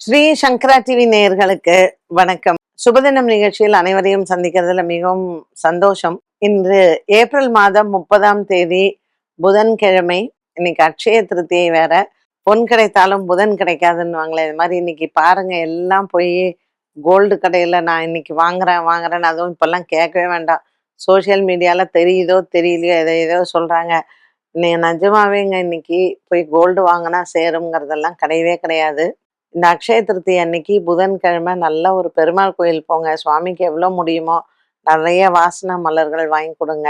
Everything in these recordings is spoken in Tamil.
ஸ்ரீ சங்கரா டிவி நேயர்களுக்கு வணக்கம். சுபதினம் நிகழ்ச்சியில் அனைவரையும் சந்திக்கிறதுல மிகவும் சந்தோஷம். இன்று ஏப்ரல் மாதம் முப்பதாம் தேதி புதன்கிழமை. இன்னைக்கு அட்சய திருத்தியை வேற பொன் கிடைத்தாலும் புதன் கிடைக்காதுன்னு இது மாதிரி இன்னைக்கு பாருங்க எல்லாம் போய் கோல்டு கடையில் நான் இன்னைக்கு வாங்குறேன் வாங்குறேன்னு அதுவும் இப்போல்லாம் கேட்கவே வேண்டாம். சோஷியல் மீடியாவில் தெரியுதோ தெரியலையோ எதோ ஏதோ சொல்கிறாங்க நீ நிஜமாவேங்க இன்னைக்கு போய் கோல்டு வாங்கினா சேருங்கிறதெல்லாம் கிடையவே கிடையாது. இந்த அக்ஷய திருத்தி அன்னைக்கு புதன்கிழமை நல்ல ஒரு பெருமாள் கோயில் போங்க. சுவாமிக்கு எவ்வளோ முடியுமோ நிறைய வாசனை மலர்கள் வாங்கி கொடுங்க.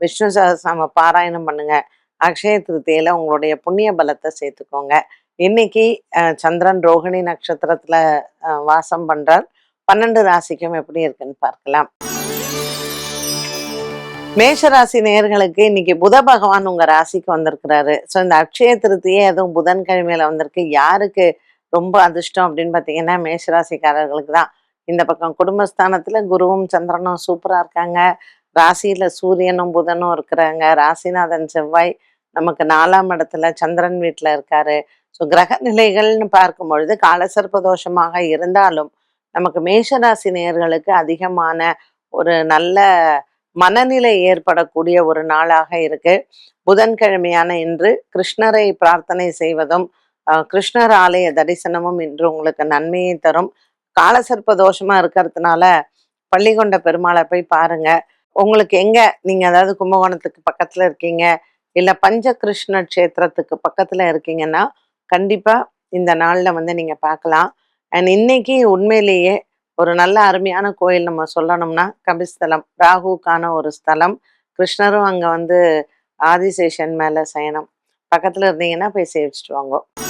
விஷ்ணு சகசிரம பாராயணம் பண்ணுங்க. அக்ஷய திருத்தியில உங்களுடைய புண்ணிய பலத்தை சேர்த்துக்கோங்க. இன்னைக்கு அஹ், சந்திரன் ரோகிணி நட்சத்திரத்துல அஹ், வாசம் பண்றார். பன்னெண்டு ராசிக்கும் எப்படி இருக்குன்னு பார்க்கலாம். மேஷராசி நேயர்களுக்கு இன்னைக்கு புத பகவான் உங்க ராசிக்கு வந்திருக்கிறாரு. ஸோ இந்த அக்ஷய திருத்தியே அதுவும் புதன்கிழமையில வந்திருக்கு. யாருக்கு ரொம்ப அதிர்ஷ்டம் அப்படின்னு பார்த்தீங்கன்னா மேஷராசிக்காரர்களுக்கு தான். இந்த பக்கம் குடும்பஸ்தானத்தில் குருவும் சந்திரனும் சூப்பராக இருக்காங்க. ராசியில் சூரியனும் புதனும் இருக்கிறாங்க. ராசிநாதன் செவ்வாய் நமக்கு நாலாம் இடத்துல சந்திரன் வீட்டில் இருக்காரு. ஸோ கிரக நிலைகள்னு பார்க்கும் பொழுது காலசர்ப்ப தோஷமாக இருந்தாலும் நமக்கு மேஷராசி நேர்களுக்கு அதிகமான ஒரு நல்ல மனநிலை ஏற்படக்கூடிய ஒரு நாளாக இருக்கு. புதன்கிழமையான இன்று கிருஷ்ணரை பிரார்த்தனை செய்வதும் கிருஷ்ணர் ஆலய தரிசனமும் இன்று உங்களுக்கு நன்மையை தரும். காலசர்ப்ப தோஷமா இருக்கிறதுனால பள்ளிகொண்ட பெருமாளை போய் பாருங்க. உங்களுக்கு எங்க நீங்க அதாவது கும்பகோணத்துக்கு பக்கத்துல இருக்கீங்க இல்ல பஞ்ச கிருஷ்ண க்ஷேத்திரத்துக்கு பக்கத்துல இருக்கீங்கன்னா கண்டிப்பா இந்த நாள்ல வந்து நீங்க பார்க்கலாம். அண்ட் இன்னைக்கு உண்மையிலேயே ஒரு நல்ல அருமையான கோயில் நம்ம சொல்லணும்னா கபிஸ்தலம். ராகுக்கான ஒரு ஸ்தலம். கிருஷ்ணரும் அங்க வந்து ஆதிசேஷன் மேல சயனம். பக்கத்துல இருந்தீங்கன்னா போய் சேவிச்சுட்டு வாங்க.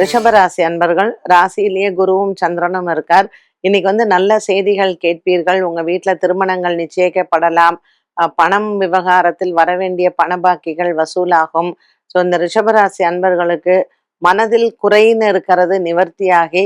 ரிஷபராசி அன்பர்கள் ராசியிலேயே குருவும் சந்திரனும் இருக்கார். இன்னைக்கு வந்து நல்ல செய்திகள் கேட்பீர்கள். உங்க வீட்டுல திருமணங்கள் நிச்சயிக்கப்படலாம். பணம் விவகாரத்தில் வரவேண்டிய பணபாக்கிகள் வசூலாகும். ஸோ இந்த ரிஷபராசி அன்பர்களுக்கு மனதில் குறைன்னு இருக்கிறது நிவர்த்தியாகி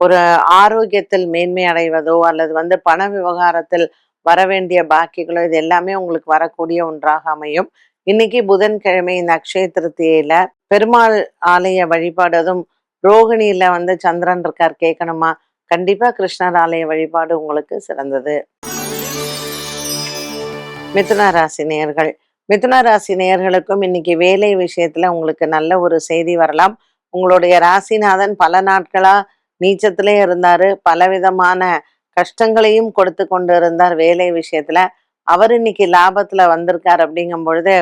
ஒரு ஆரோக்கியத்தில் மேன்மை அடைவதோ அல்லது வந்து பண விவகாரத்தில் வரவேண்டிய பாக்கிகளோ இது எல்லாமே உங்களுக்கு வரக்கூடிய ஒன்றாக அமையும். இன்னைக்கு புதன்கிழமை இந்த அக்ஷய திருத்தியில பெருமாள் ஆலய வழிபாடு அதுவும் ரோகிணியில வந்து சந்திரன் இருக்கார் கேட்கணுமா கண்டிப்பா கிருஷ்ணர் ஆலய வழிபாடு உங்களுக்கு சிறந்தது. மிதுன ராசி நேயர்கள் மிதுன ராசி நேயர்களுக்கும் இன்னைக்கு வேலை விஷயத்துல உங்களுக்கு நல்ல ஒரு செய்தி வரலாம். உங்களுடைய ராசிநாதன் பல நாட்களா நீச்சத்திலே இருந்தாரு. பலவிதமான கஷ்டங்களையும் கொடுத்து கொண்டு இருந்தார் வேலை விஷயத்துல. அவர் இன்னைக்கு லாபத்துல வந்திருக்கார் அப்படிங்கும் பொழுது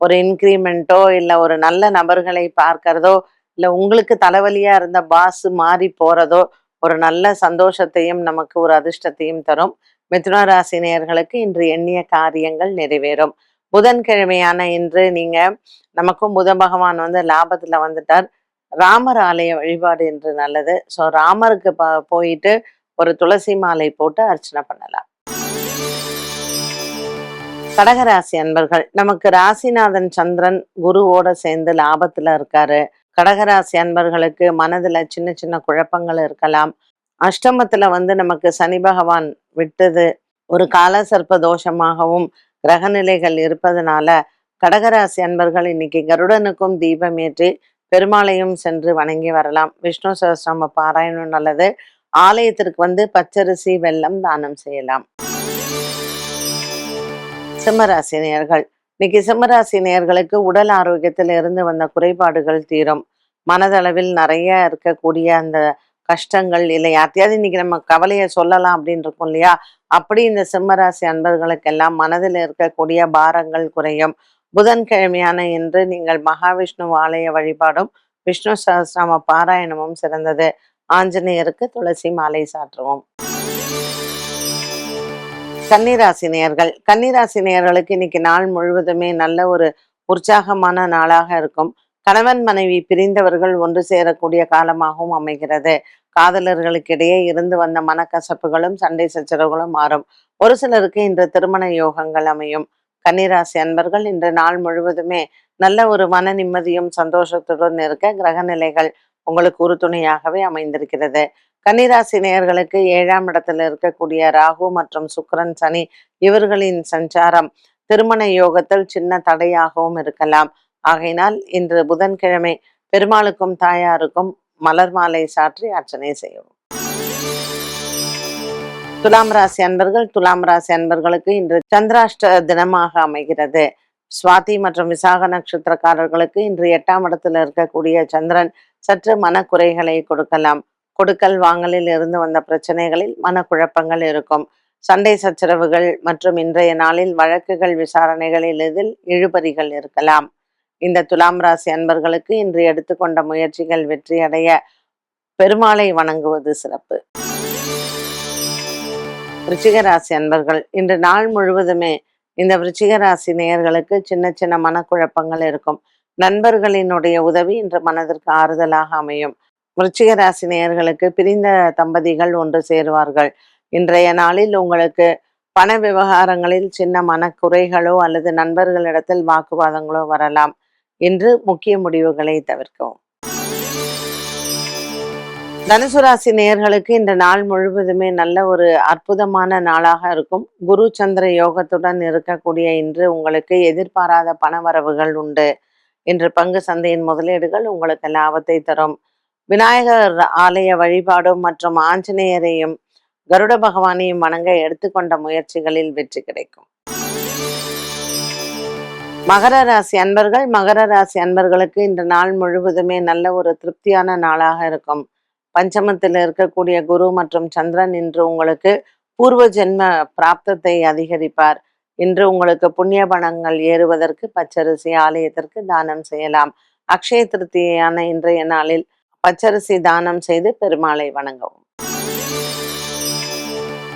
ஒரு இன்க்ரிமெண்ட்டோ இல்லை ஒரு நல்ல நபர்களை பார்க்கறதோ இல்லை உங்களுக்கு தலைவலியா இருந்த பாஸ் மாறி போறதோ ஒரு நல்ல சந்தோஷத்தையும் நமக்கு ஒரு அதிர்ஷ்டத்தையும் தரும். மிதுன ராசி நேயர்களுக்கு இன்று எண்ணிய காரியங்கள் நிறைவேறும். புதன்கிழமையான இன்று நீங்க நமக்கும் புத பகவான் வந்து லாபத்துல வந்துட்டார். ராமர் ஆலய வழிபாடு என்று நல்லது. ஸோ ராமருக்கு ப போயிட்டு ஒரு துளசி மாலை போட்டு அர்ச்சனை பண்ணலாம். கடகராசி அன்பர்கள் நமக்கு ராசிநாதன் சந்திரன் குருவோட சேர்ந்து லாபத்துல இருக்காரு. கடகராசி அன்பர்களுக்கு மனதுல சின்ன சின்ன குழப்பங்கள் இருக்கலாம். அஷ்டமத்துல வந்து நமக்கு சனி பகவான் விட்டது. ஒரு கால சர்ப்ப தோஷமாகவும் கிரகநிலைகள் இருப்பதனால கடகராசி அன்பர்கள் இன்னைக்கு கருடனுக்கும் தீபம் ஏற்றி பெருமாளையும் சென்று வணங்கி வரலாம். விஷ்ணு சகசிரம பாராயணம் நல்லது. ஆலயத்திற்கு வந்து பச்சரிசி வெல்லம் தானம் செய்யலாம். சிம்மராசி நேர்கள் இன்னைக்கு சிம்மராசி நேர்களுக்கு உடல் ஆரோக்கியத்தில் இருந்து வந்த குறைபாடுகள் தீரும். மனதளவில் நிறைய இருக்கக்கூடிய அந்த கஷ்டங்கள் இல்லை. யார்த்தையாவது இன்னைக்கு நம்ம கவலையை சொல்லலாம் அப்படின்னு இருக்கோம் இல்லையா? அப்படி இந்த சிம்மராசி அன்பர்களுக்கெல்லாம் மனதில் இருக்கக்கூடிய பாரங்கள் குறையும். புதன்கிழமையான இன்று நீங்கள் மகாவிஷ்ணு ஆலய வழிபாடும் விஷ்ணு சகசிரம பாராயணமும் சிறந்தது. ஆஞ்சநேயருக்கு துளசி மாலை சாற்றுவோம். கன்னிராசி நேயர்கள் கன்னிராசி நேயர்களுக்கு இன்னைக்கு நாள் முழுவதுமே நல்ல ஒரு உற்சாகமான நாளாக இருக்கும். கணவன் மனைவி பிரிந்தவர்கள் ஒன்று சேரக்கூடிய காலமாகவும் அமைகிறது. காதலர்களுக்கிடையே இருந்து வந்த மனக்கசப்புகளும் சண்டை சச்சரவுகளும் மாறும். ஒரு சிலருக்கு இன்று திருமண யோகங்கள் அமையும். கன்னிராசி அன்பர்கள் இன்று நாள் முழுவதுமே நல்ல ஒரு மன நிம்மதியும் சந்தோஷத்துடன் இருக்க கிரக நிலைகள் உங்களுக்கு உறுதுணையாகவே அமைந்திருக்கிறது. கன்னிராசி நேயர்களுக்கு ஏழாம் இடத்துல இருக்கக்கூடிய ராகு மற்றும் சுக்கரன் சனி இவர்களின் சஞ்சாரம் திருமண யோகத்தில் சின்ன தடையாகவும் இருக்கலாம். ஆகையினால் இன்று புதன்கிழமை பெருமாளுக்கும் தாயாருக்கும் மலர் மாலை சாற்றி அர்ச்சனை செய்யவும். துலாம் ராசி அன்பர்கள் துலாம் ராசி அன்பர்களுக்கு இன்று சந்திராஷ்ட தினமாக அமைகிறது. சுவாதி மற்றும் விசாக நட்சத்திரக்காரர்களுக்கு இன்று எட்டாம் இடத்துல இருக்கக்கூடிய சந்திரன் சற்று மனக்குறைகளை கொடுக்கலாம். கொடுக்கல் வாங்கலில் இருந்து வந்த பிரச்சனைகளில் மனக்குழப்பங்கள் இருக்கும். சண்டை சச்சரவுகள் மற்றும் இன்றைய நாளில் வழக்குகள் விசாரணைகளில் இதில் இழுபறிகள் இருக்கலாம். இந்த துலாம் ராசி அன்பர்களுக்கு இன்று எடுத்துக்கொண்ட முயற்சிகள் வெற்றியடைய பெருமாளை வணங்குவது சிறப்பு. விருச்சிக ராசி அன்பர்கள் இன்று நாள் முழுவதுமே இந்த விருச்சிக ராசி நேயர்களுக்கு சின்ன சின்ன மனக்குழப்பங்கள் இருக்கும். நண்பர்களினுடைய உதவி இன்று மனதிற்கு ஆறுதலாக அமையும். விருச்சிக ராசி நேயர்களுக்கு பிரிந்த தம்பதிகள் ஒன்று சேருவார்கள். இன்றைய நாளில் உங்களுக்கு பண விவகாரங்களில் சின்ன மனக்குறைகளோ அல்லது நண்பர்களிடத்தில் வாக்குவாதங்களோ வரலாம். இன்று முக்கிய முடிவுகளை தவிர்க்கவும். தனுசு ராசி நேயர்களுக்கு இந்த நாள் முழுவதுமே நல்ல ஒரு அற்புதமான நாளாக இருக்கும். குரு சந்திர யோகத்துடன் இருக்கக்கூடிய இன்று உங்களுக்கு எதிர்பாராத பணவரவுகள் உண்டு. இன்று பங்கு சந்தையின் முதலீடுகள் உங்களுக்கு லாபத்தை தரும். விநாயகர் ஆலய வழிபாடும் மற்றும் ஆஞ்சநேயரையும் கருட பகவானையும் வணங்க எடுத்துக்கொண்ட முயற்சிகளில் வெற்றி கிடைக்கும். மகர ராசி அன்பர்கள் மகர ராசி அன்பர்களுக்கு இந்த நாள் முழுவதுமே நல்ல ஒரு திருப்தியான நாளாக இருக்கும். பஞ்சமத்தில் இருக்கக்கூடிய குரு மற்றும் சந்திரன் இன்று உங்களுக்கு பூர்வ ஜென்ம பிராப்தத்தை அதிகரிப்பார். இன்று உங்களுக்கு புண்ணிய பணங்கள் ஏறுவதற்கு பச்சரிசி ஆலயத்திற்கு தானம் செய்யலாம். அக்ஷய திருத்தியான இன்றைய நாளில் பச்சரிசி தானம் செய்து பெருமாளை வணங்கவும்.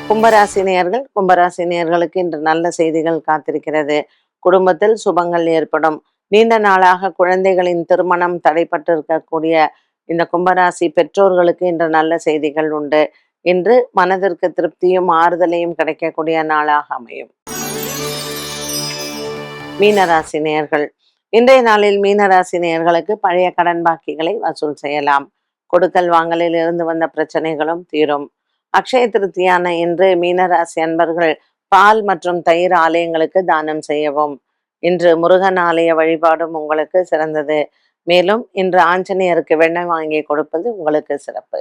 கும்பராசினியர்கள் கும்பராசினியர்களுக்கு இன்று நல்ல செய்திகள் காத்திருக்கிறது. குடும்பத்தில் சுபங்கள் ஏற்படும். நீண்ட நாளாக குழந்தைகளின் திருமணம் தடைப்பட்டு இருக்கக்கூடிய இந்த கும்பராசி பெற்றோர்களுக்கு இன்று நல்ல செய்திகள் உண்டு. இன்று மனதிற்கு திருப்தியும் ஆறுதலையும் கிடைக்கக்கூடிய நாளாக அமையும். மீனராசி நேர்கள் இன்றைய நாளில் மீனராசி நேர்களுக்கு பழைய கடன் பாக்கிகளை வசூல் செய்யலாம். கொடுக்கல் வாங்கலில் இருந்து வந்த பிரச்சனைகளும் தீரும். அக்ஷய திருப்தியான இன்று மீனராசி அன்பர்கள் பால் மற்றும் தயிர் ஆலயங்களுக்கு தானம் செய்யவும். இன்று முருகன் ஆலய வழிபாடும் உங்களுக்கு சிறந்தது. மேலும் இன்று ஆஞ்சநேயருக்கு வெண்ணெய் வாங்கி கொடுப்பது உங்களுக்கு சிறப்பு.